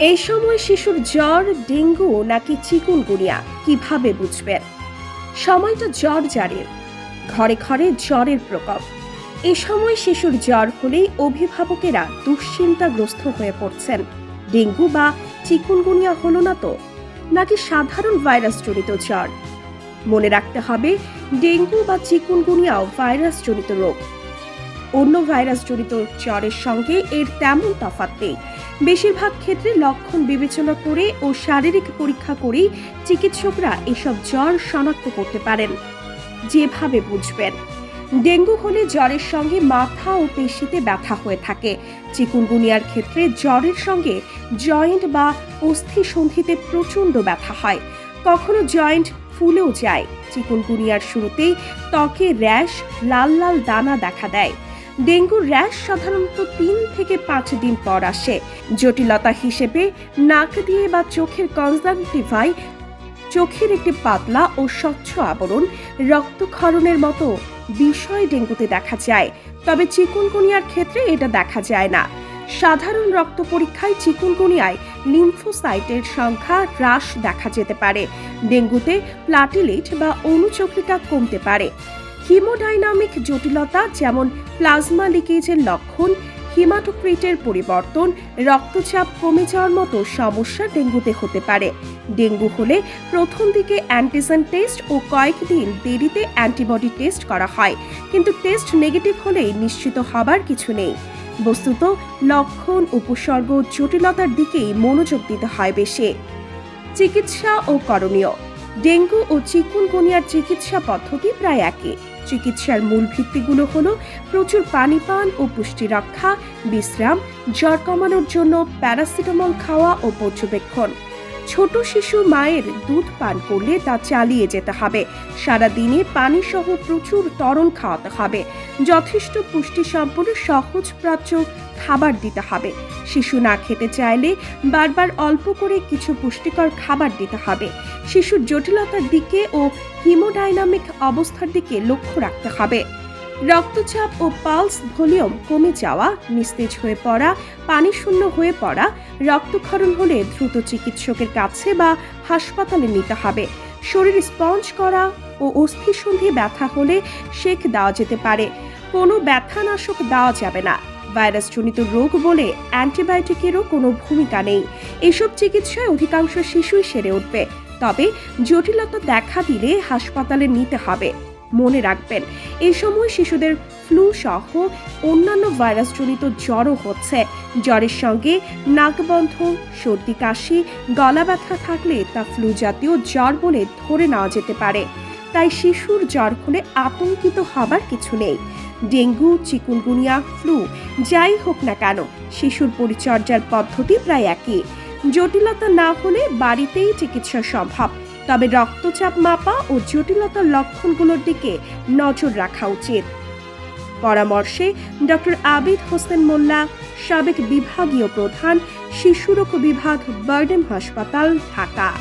এই সময় শিশুর জ্বর, ডেঙ্গু নাকি চিকুনগুনিয়া, কীভাবে বুঝবেন? সময়টা জ্বর জারির। ঘরে ঘরে জ্বরের প্রকোপ। এ সময় শিশুর জ্বর হলেই অভিভাবকেরা দুশ্চিন্তাগ্রস্ত হয়ে পড়ছেন। ডেঙ্গু বা চিকুনগুনিয়া হলো না তো? নাকি সাধারণ ভাইরাস জনিত জ্বর? মনে রাখতে হবে, ডেঙ্গু বা চিকুনগুনিয়াও ভাইরাস জনিত রোগ। অন্য ভাইরাস জড়িত জ্বরের সঙ্গে এর তেমন তফাৎ নেই। বেশিরভাগ ক্ষেত্রে লক্ষণ বিবেচনা করে ও শারীরিক পরীক্ষা করেই চিকিৎসকরা এসব জ্বর শনাক্ত করতে পারেন। যেভাবে বুঝবেন। ডেঙ্গু হলে জ্বরের সঙ্গে মাথা ও পেশিতে ব্যথা হয়ে থাকে। চিকুনগুনিয়ার ক্ষেত্রে জ্বরের সঙ্গে জয়েন্ট বা অস্থি সন্ধিতে প্রচণ্ড ব্যথা হয়। কখনো জয়েন্ট ফুলেও যায়। চিকুনগুনিয়ার শুরুতেই ত্বকে র্যাশ, লাল লাল দানা দেখা দেয়। ডেঙ্গুর র্যাশ সাধারণত তিন থেকে পাঁচ দিন পর আসে। জটিলতা হিসেবে নাক দিয়ে বা চোখের কনজাংটিভাই চোখের একটি পাতলা ও স্বচ্ছ আবরণ রক্তক্ষরণের মতো বিষয় ডেঙ্গুতে দেখা যায়। তবে চিকুনগুনিয়ার ক্ষেত্রে এটা দেখা যায় না। সাধারণ রক্ত পরীক্ষায় চিকুনগুনিয়ায় লিম্ফোসাইটের সংখ্যা হ্রাস দেখা যেতে পারে। ডেঙ্গুতে প্লাটিলেট বা অনুচক্রিকা কমতে পারে। হিমোডাইনামিক জটিলতা যেমন প্লাজমা লিকেজের লক্ষণ, হিমাটোক্রিটের পরিবর্তন, রক্তচাপ কমে যাওয়ার মতো সমস্যা ডেঙ্গুতে হতে পারে। ডেঙ্গু হলে প্রথম দিকে অ্যান্টিজেন টেস্ট ও কয়েকদিন দেরিতে অ্যান্টিবডি টেস্ট করা হয়, কিন্তু টেস্ট নেগেটিভ হলেই নিশ্চিত হবার কিছু নেই। বস্তুত, লক্ষণ, উপসর্গ জটিলতার দিকেই মনোযোগ দিতে হয় বেশি। চিকিৎসা ও করণীয়। ডেঙ্গু ও চিকুনগুনিয়ার চিকিৎসা পদ্ধতি প্রায় একই। চিকিৎসার মূল ভিত্তিগুলো হলো প্রচুর পানি পান ও পুষ্টি রক্ষা, বিশ্রাম, জ্বর কমানোর জন্য প্যারাসিটামল খাওয়া ও পর্যবেক্ষণ। ছোট শিশু মায়ের দুধ পান করলে তা চালিয়ে যেতে হবে। সারা দিনে পানি সহ প্রচুর তরল খাওয়াতে হবে। যথেষ্ট পুষ্টি সম্পন্ন সহজ প্রাচ্য খাবার দিতে হবে। শিশু না খেতে চাইলে বারবার অল্প করে কিছু পুষ্টিকর খাবার দিতে হবে। শিশুর জটিলতার দিকে ও হিমোডাইনামিক অবস্থার দিকে লক্ষ্য রাখতে হবে। রক্তচাপ ও পালস ভলিউম কমে যাওয়া, নিস্তেজ হয়ে পড়া, পানি শূন্য হয়ে পড়া, রক্তক্ষরণ হলে দ্রুত চিকিৎসকের কাছে বা হাসপাতালে নিতে হবে। শরীর স্পঞ্জ করা ও অস্থিসন্ধি ব্যথা হলে শেক দেওয়া যেতে পারে। কোনো ব্যথানাশক দেওয়া যাবে না। ভাইরাসজনিত রোগ বলে অ্যান্টিবায়োটিকেরও কোনো ভূমিকা নেই। এসব চিকিৎসায় অধিকাংশ শিশুই সেরে উঠবে। তবে জটিলতা দেখা দিলে হাসপাতালে নিতে হবে। মনে রাখবেন। এই সময় শিশুদের ফ্লু সহ অন্যান্য ভাইরাসজনিত জ্বরও হচ্ছে। জ্বরের সঙ্গে নাকবন্ধ সর্দি, কাশি, গলা ব্যথা থাকলে তা ফ্লু জাতীয় জ্বর বলে ধরে নেওয়া যেতে পারে। তাই শিশুর জ্বর হলে আতঙ্কিত হবার কিছু নেই। ডেঙ্গু, চিকুনগুনিয়া ফ্লু যাই হোক না কেন, শিশুর পরিচর্যার পদ্ধতি প্রায় একই। জটিলতা না হলে বাড়িতেই চিকিৎসা সম্ভব। তবে রক্তচাপ মাপা ও জটিলতার লক্ষণগুলোর দিকে নজর রাখা উচিত। পরামর্শে ডক্টর আবিদ হোসেন মোল্লা, সাবেক বিভাগীয় প্রধান শিশুরোগ বিভাগ, বার্ডেম হাসপাতাল, ঢাকা।